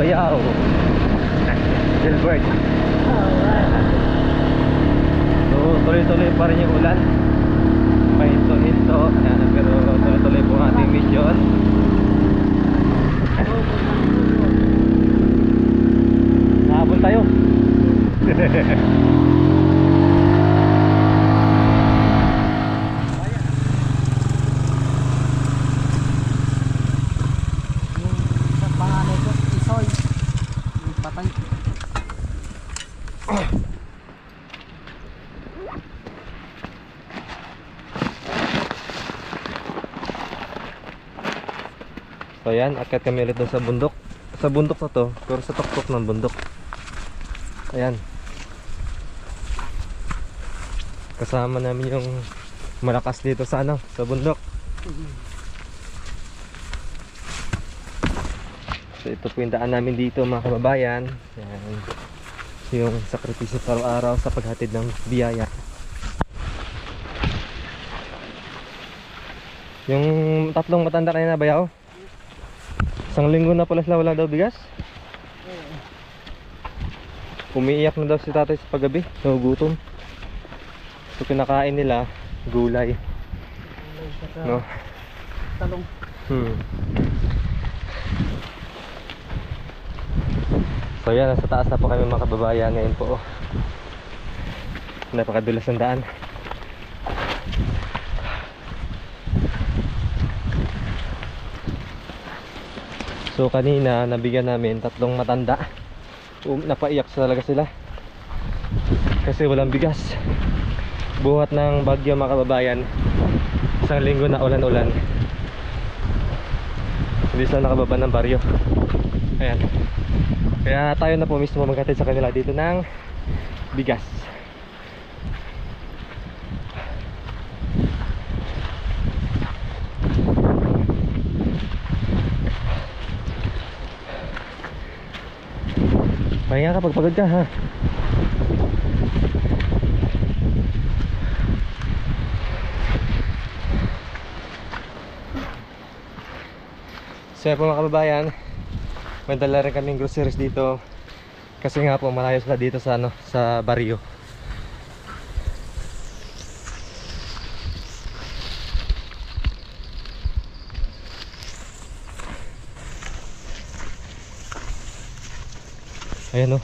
Bayaw. Gilbert. So, tuloy-tuloy pa rin yung ulan. Pahinto-hinto. Pero tuloy-tuloy po ang ating mission. Nahabol tayo. Yung sa panganay ko, isoy. Yung patay. So yan, akyat kami ulit sa bundok. Sa bundok na to, pero sa tuktok ng bundok. Ayan. Kasama namin yung malakas dito sa ano, sa bundok. So ito po yung daan namin dito mga kababayan. Ayan. Yung sakripisyo sa araw-araw sa paghatid ng biyaya. Yung tatlong matanda kanina bayaw? Isang linggo na pala sila wala daw bigas. Umiiyak na daw si tatay sa paggabi. Nagugutom. So kinakain nila gulay. Ulay siya sa No? talong. Hmm. So yan, nasa taas na po kami mga kababayan ngayon po. oh. Napakadulas ng daan. So kanina nabigyan namin tatlong matanda. Um, napaiyak talaga sila. Kasi walang bigas. Buhat ng bagyo mga kababayan. Isang linggo na ulan-ulan. Hindi sila nakababa ng baryo. Ayan. Kaya tayo na po mismo maghatid sa kanila dito ng bigas. Pahinga ka pag pagod ka ha. So po mga kababayan May dala rin kaming groceries dito Kasi nga po malayo sila dito sa ano Sa baryo Ayan o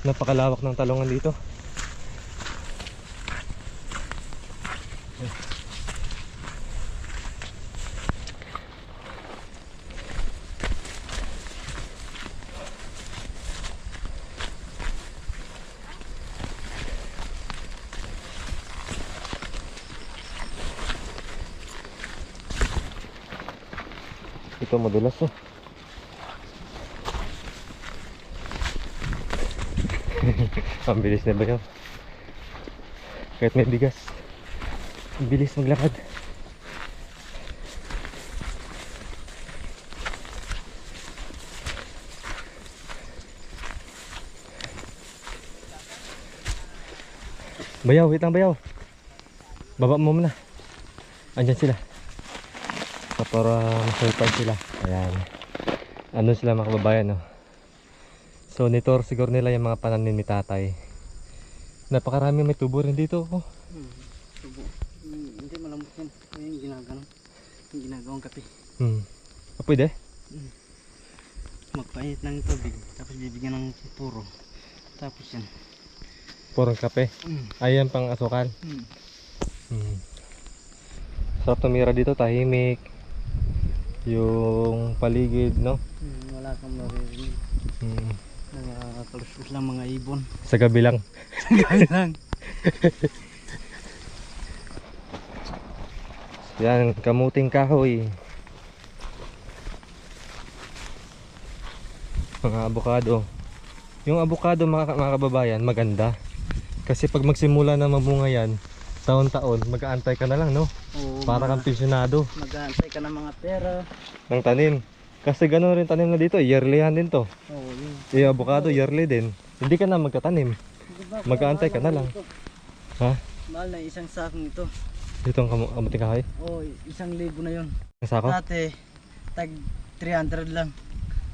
Napakalawak ng talungan dito. Ito madulas oh Ang bilis na ba yun? Kahit may bigas. Ang bilis maglakad Bayaw, wait lang bayaw. Baba mo muna. Andyan sila. So, para masulpan sila. Ayan. Ano sila mga kababayan no? So nitor siguro nila yung mga pananim ni tatay Napakarami may tubo rin dito oh. Hmm. Tubo. Hmm, hindi malambot yan. Yung ginagano. Yung ginagawang kape. Hmm. Ah, pwede? Magpahit ng tubig. Tapos bibigyan ng puro. Tapos yan. Purong kape Hmm. Ayan pang asukal Hmm. hmm. Sarap tumira dito tahimik Yung paligid no Hmm, Wala kang maririnig. hmm. Nakakaluskus lang mga ibon. Sa gabi lang Gaya lang. Yan kamuting kahoy Mga abukado Yung abukado mga, mga kababayan maganda Kasi pag magsimula na mamunga yan Taon-taon mag-aantay ka na lang no Oo, Para kang pensyonado Mag-aantay ka ng mga pera. ng tanim. Kasi gano'n rin tanim na dito, yearlyhan din to. Oo, yun. Eh, avocado, yearly din. Hindi ka na magtatanim. Mag-aantay ka na lang. Ha? Mahal na isang sakong ito. Dito ang kamu- kamuting kahoy. Oo, isang libo na yun. Ang sako. Dati, tag 300 lang.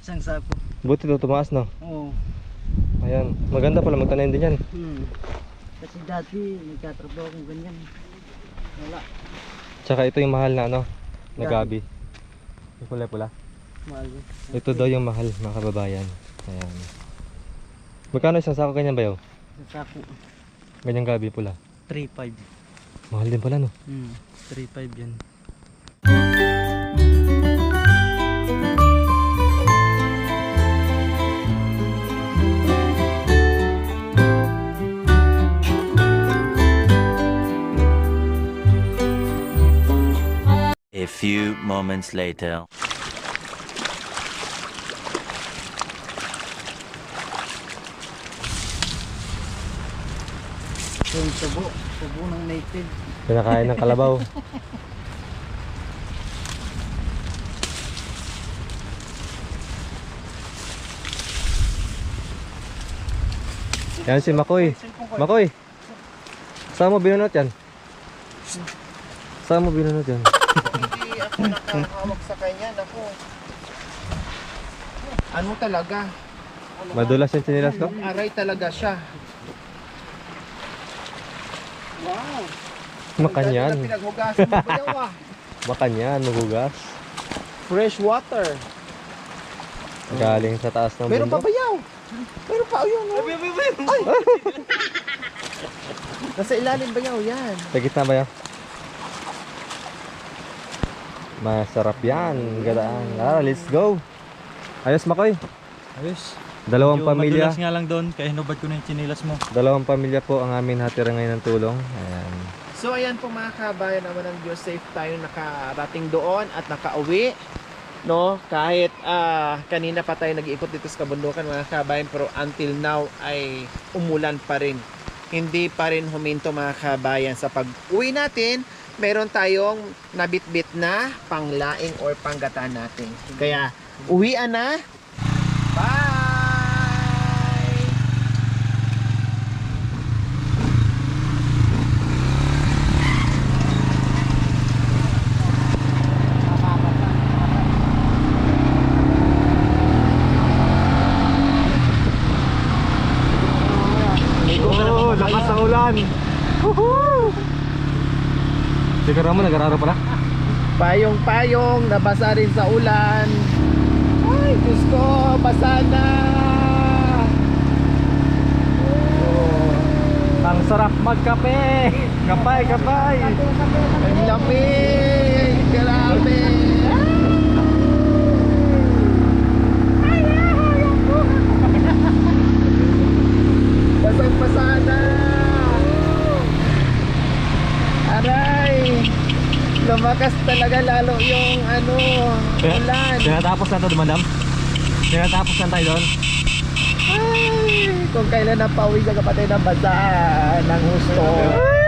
Isang sako. Buti to tumaas no. Oo. Ayan. Maganda pala magtanim din yan. Hmm. Kasi dati nagtatrabaho akong ganyan. Wala. Tsaka ito yung mahal na ano. Na gabi. Yung kulay pula. Mahal. Ito daw yung mahal mga kababayan. Ayan. Magkano isang sako ganyan ba yaw? Sa sako. Ganyang gabi pula. 3.5. Mahal din pala no. Hmm. 3.5 yan. A few moments later. Ito yung subo. Subo ng native. Pinakain ng kalabaw. Yan si Makoy. Makoy. Saan mo binunot yan? Saan mo binunot yan? Hindi ako nakahawak sa kanya, naku. Ano talaga? Madulas yung chinilas ko? Aray talaga siya. Wow! Makanyan. Pinaghugasan mo ba ah? Makanyan, magugas. Fresh water. Galing sa taas ng Meron pa bundok. ba yaw? Meron pa, ayun oh. Ay! Nasa ilalim ba yaw yan? Sa gitna ba yan? Masarap yan. Gadaan. Ah, let's go. Ayos Makoy. Ayos. Dalawang Medyo pamilya. madulas nga lang doon, kaya hinubad ko na yung chinilas mo. Dalawang pamilya po ang amin hatira ngayon ng tulong. Ayan. So ayan po mga kabayan naman ng Diyos, safe tayo nakarating doon at nakauwi. No, kahit ah, kanina pa tayo nag-iikot dito sa kabundukan mga kabayan pero until now ay umulan pa rin. Hindi pa rin huminto mga kabayan sa pag-uwi natin. Meron tayong nabitbit na panglaing or panggata natin. Kaya uwian na. Bye! Oh, lakas ng ulan. Woohoo! Siguro mo, nag-araro pala. Payong-payong, nabasa rin sa ulan. Ay, Diyos ko, basa na. Oh, Ang sarap magkape. Kapay, kapay. ang lamig. Grabe. Basang-basa na. Aray. Lumakas talaga lalo yung ano, ulan. Tinatapos na to, dumadam. Tinatapos na tayo doon. Ay, kung kailan na pauwi sa kapatid ng basa ng gusto. Lamig,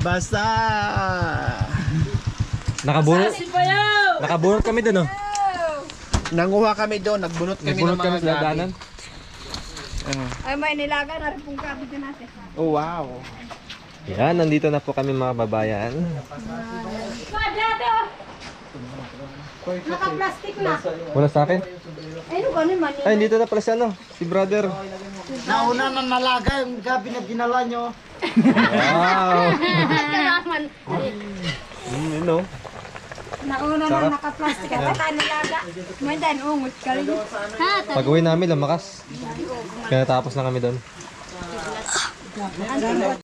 Basa. Nakabunot. Nakabunot kami doon, oh. Nanguha kami doon, nagbunot kami Nagbunot ng kami mga sa gabi. daanan. Ay, may nilaga na rin pong kabit din natin. Oh, wow. Yan, nandito na po kami mga babayan. Padyado! Naka-plastic na. Wala sa akin. Ay, ano ganun man Ay, dito na pala si ano, si brother. Nauna na nalaga yung gabi na dinala nyo. Wow. Kailangan. Mm, you know. Nauna na naka-plastic at saka nilaga. May dan, ungot ka rin. Ha, Pag uwi namin, lumakas. Kaya tapos na kami doon. Ang